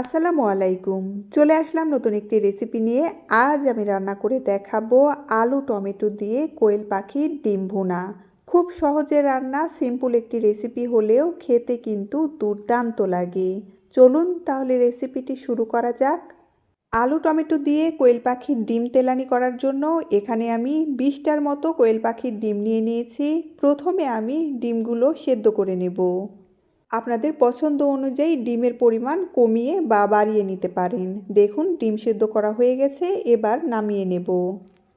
আসসালামু আলাইকুম। চলে আসলাম নতুন একটি রেসিপি নিয়ে। আজ আমি রান্না করে দেখাবো আলু টমেটো দিয়ে কোয়েল পাখির ডিম ভুনা। খুব সহজে রান্না, সিম্পল একটি রেসিপি হলেও খেতে কিন্তু দুর্দান্ত লাগে। চলুন তাহলে রেসিপিটি শুরু করা যাক। আলু টমেটো দিয়ে কোয়েল পাখির ডিম তেলানি করার জন্য এখানে আমি বিশটার মতো কোয়েল পাখির ডিম নিয়ে নিয়েছি। প্রথমে আমি ডিমগুলো সেদ্ধ করে নেব। আপনাদের পছন্দ অনুযায়ী ডিমের পরিমাণ কমিয়ে বা বাড়িয়ে নিতে পারেন। দেখুন, ডিম সেদ্ধ করা হয়ে গেছে, এবার নামিয়ে নেব।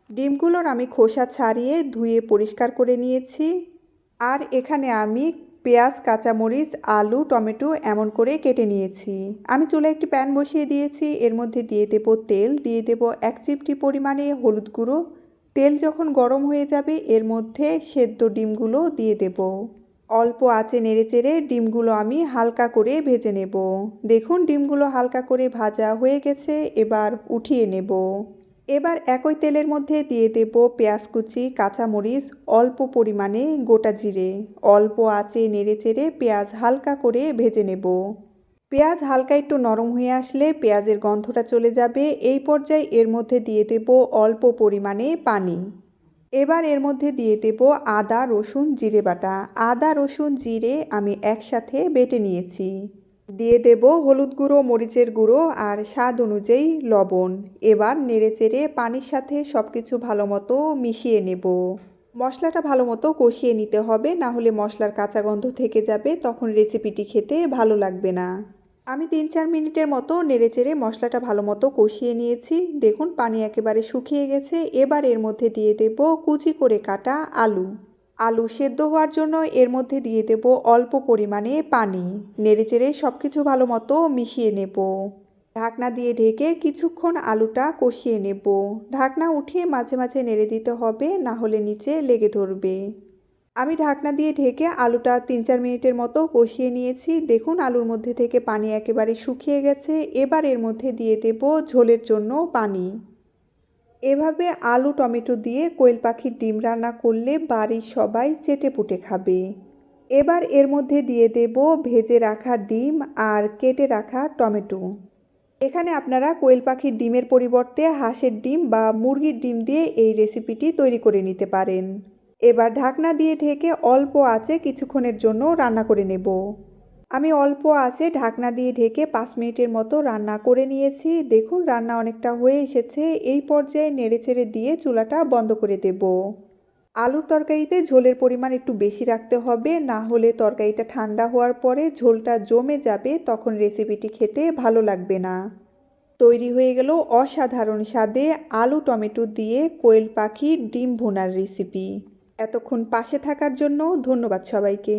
ডিমগুলোর আমি খোসা ছাড়িয়ে ধুয়ে পরিষ্কার করে নিয়েছি। আর এখানে আমি পেঁয়াজ, কাঁচামরিচ, আলু, টমেটো এমন করে কেটে নিয়েছি। আমি চুলে একটি প্যান বসিয়ে দিয়েছি, এর মধ্যে দিয়ে দেব তেল, দিয়ে দেব এক চিপটি পরিমাণে হলুদ গুঁড়ো। তেল যখন গরম হয়ে যাবে, এর মধ্যে সেদ্ধ ডিমগুলো দিয়ে দেব। অল্প আঁচে নেড়েচেড়ে ডিমগুলো আমি হালকা করে ভেজে নেব। দেখুন, ডিমগুলো হালকা করে ভাজা হয়ে গেছে, এবার উঠিয়ে নেব। এবার একই তেলের মধ্যে দিয়ে দেব পেঁয়াজ কুচি, কাঁচামরিচ, অল্প পরিমাণে গোটা জিরে। অল্প আঁচে নেড়েচেড়ে পেঁয়াজ হালকা করে ভেজে নেব। পেঁয়াজ হালকা একটু নরম হয়ে আসলে পেঁয়াজের গন্ধটা চলে যাবে। এই পর্যায়ে এর মধ্যে দিয়ে দেব অল্প পরিমাণে পানি। এবার এর মধ্যে দিয়ে দেব আদা, রসুন, জিরে বাটা। আদা, রসুন, জিরে আমি একসাথে বেটে নিয়েছি। দিয়ে দেব হলুদ গুঁড়ো, মরিচের গুঁড়ো আর স্বাদ অনুযায়ী লবণ। এবার নেড়েচেড়ে পানির সাথে সব কিছু ভালো মতো মিশিয়ে নেব। মশলাটা ভালো মতো কষিয়ে নিতে হবে, না হলে মশলার কাঁচা গন্ধ থেকে যাবে, তখন রেসিপিটি খেতে ভালো লাগবে না। আমি তিন চার মিনিটের মতো নেড়েচেড়ে মশলাটা ভালো মতো কষিয়ে নিয়েছি। দেখুন, পানি একেবারে শুকিয়ে গেছে। এবার এর মধ্যে দিয়ে দেব কুচি করে কাটা আলু। আলু সেদ্ধ হওয়ার জন্য এর মধ্যে দিয়ে দেব অল্প পরিমাণে পানি। নেড়েচেড়ে সব কিছু ভালো মতো মিশিয়ে নেব। ঢাকনা দিয়ে ঢেকে কিছুক্ষণ আলুটা কষিয়ে নেব। ঢাকনা উঠিয়ে মাঝে মাঝে নেড়ে দিতে হবে, না হলে নিচে লেগে ধরবে। আমি ঢাকনা দিয়ে ঢেকে আলুটা তিন চার মিনিটের মতো কষিয়ে নিয়েছি। দেখুন, আলুর মধ্যে থেকে পানি একেবারে শুকিয়ে গেছে। এবার এর মধ্যে দিয়ে দেব ঝোলের জন্য পানি। এভাবে আলু, টমেটো দিয়ে কোয়েল পাখির ডিম রান্না করলে বাড়ির সবাই চেটে পুটে খাবে। এবার এর মধ্যে দিয়ে দেব ভেজে রাখা ডিম আর কেটে রাখা টমেটো। এখানে আপনারা কোয়েল পাখির ডিমের পরিবর্তে হাঁসের ডিম বা মুরগির ডিম দিয়ে এই রেসিপিটি তৈরি করে নিতে পারেন। এবার ঢাকনা দিয়ে ঢেকে অল্প আঁচে কিছুক্ষণের জন্য রান্না করে নেব। আমি অল্প আছে ঢাকনা দিয়ে ঢেকে পাঁচ মিনিটের মতো রান্না করে নিয়েছি। দেখুন, রান্না অনেকটা হয়ে এসেছে। এই পর্যায়ে নেড়েচেড়ে দিয়ে চুলাটা বন্ধ করে দেব। আলুর তরকারিতে ঝোলের পরিমাণ একটু বেশি রাখতে হবে। না হলে তরকারিটা ঠান্ডা হওয়ার পরে ঝোলটা জমে যাবে, তখন রেসিপিটি খেতে ভালো লাগবে না। তৈরি হয়ে গেল অসাধারণ স্বাদে আলু টমেটো দিয়ে কোয়েল পাখির ডিম ভুনার রেসিপি। এতক্ষণ পাশে থাকার জন্য ধন্যবাদ সবাইকে।